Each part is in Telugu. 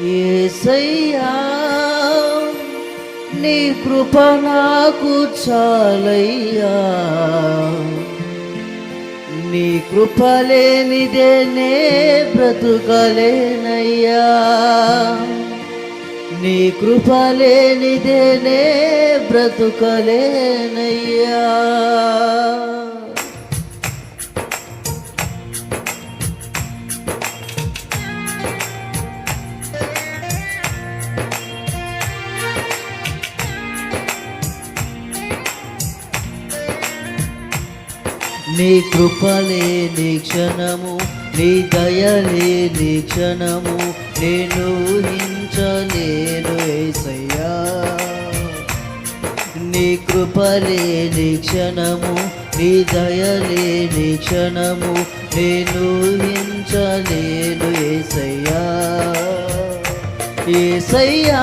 ఏసయ్యా నీ కృప నాకు చాలయ్యా. నీ కృప లేనిదే నే బ్రతుకలేనయ్యా. నీ కృప లేనిదే నే బ్రతుకలేనయ్యా. నీ కృపలే నీ క్షణము నీ దయలే నీ క్షణము నేను హించలేను ఏసయ్యా. నీ కృపలే నీ క్షణము నీ దయలే నీ క్షణము నేను హించలేను ఏసయ్యా. ఏసయ్యా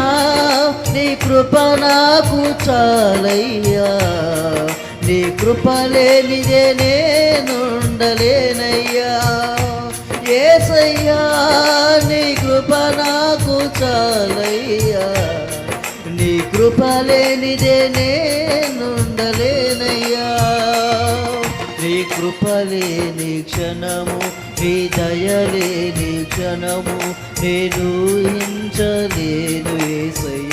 నీ కృప నాకు చాలయ్యా. నీ కృప లేనిదే నేనుండలేనయ్యా. ఏసయ్యా నీ కృప నాకు చాలయ్యా. నీ కృప లేనిదే నేనుండలేనయ్యా. నీ కృపలేని క్షణము నీ దయలేని క్షణము నేను హించలేను ఏసయ్యా.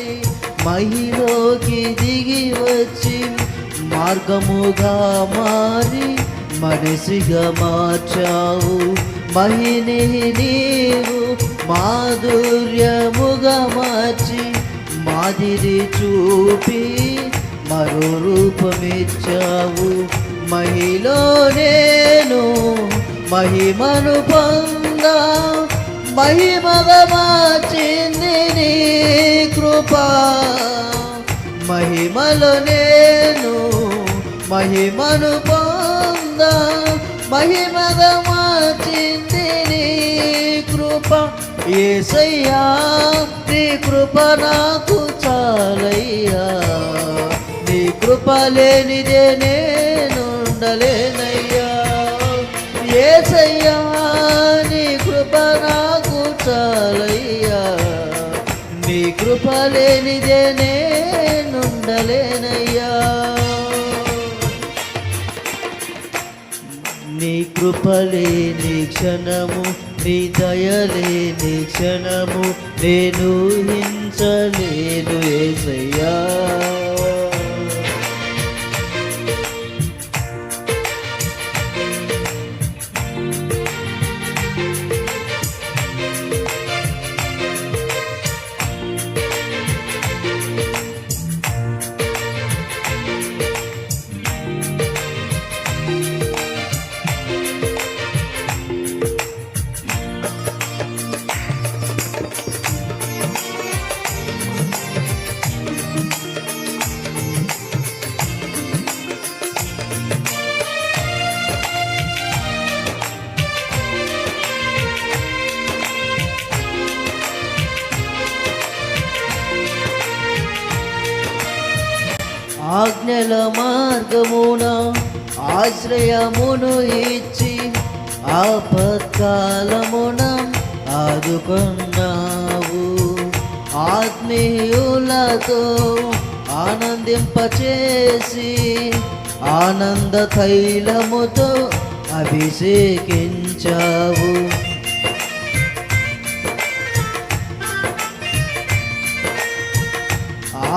వచ్చి మహిలోకి దిగి వచ్చి మార్గముగా మారి మనిషిగా మార్చావు. మహిని నీవు మాధుర్యముగా మార్చి మాదిరి చూపి మరో రూపమిచ్చావు. మహిలో నేను మహిమను పొందా. మహిమగా మార్చింది నీ కృప. మహిమలో నేను మహిమను పొంద. మహిమగా మార్చింది నీ కృప. ఏసయ్యా నీ కృప నాకు చాలయ్యా. నీ కృప లేనిదే నేనుండలేనయ్యా ఏసయ్యా చాలయ్యా నీ కృప లేనిదే నేనుండలేనయ్యా. నీ కృప లేని క్షణము నీ దయలే నీ క్షణము నేను హించలేను ఆజ్ఞల మార్గమున ఆశ్రయమును ఇచ్చి ఆపత్కాలమున ఆదుకున్నావు. ఆత్మీయులతో ఆనందింపచేసి ఆనంద తైలముతో అభిషేకించావు.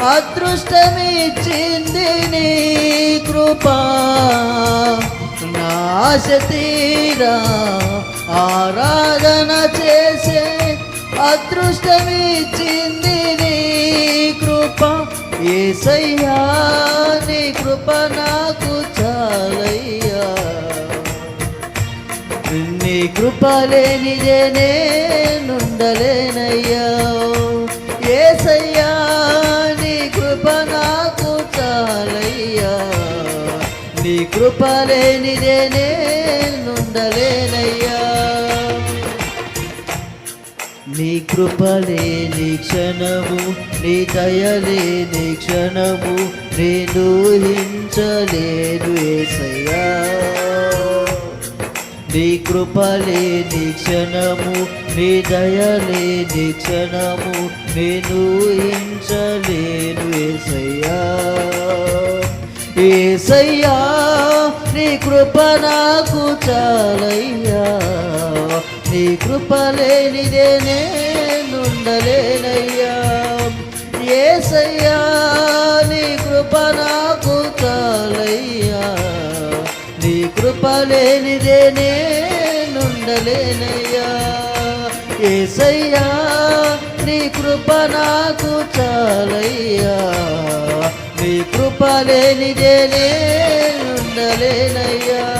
అదృష్టమిచ్చింది నీ కృపా. నా తీరా ఆరాధన చేసే అదృష్టమిచ్చింది నీ కృప. ఏసయ్యా నీ కృప నాకు చాలయ్యా. నీ కృప లేనిదే నేనుండలేనయ్యా. నీ కృప లేనిదే నేనుండలేనయ్యా. నీ కృప లేని క్షణము నీ దయలేని క్షణము నేను ఊహించలేను ఏసయ్యా. నీ కృప లేని క్షణము నీ దయలేని క్షణము నేను ఊహించలేను ఏసయ్యా. ఏసయ్యా నీ కృప నాకు చాలయ్యా. నీ కృప లేనిదే నేనుండలేనయ్యా ఏసయ్యా నీ కృప నాకు చాలయ్యా. నీ కృప లేనిదే నేనుండలేనయ్యా ఏసయ్యా నీ కృప నాకు చాలయ్యా. కృపలేనిదే కృప లేనిదే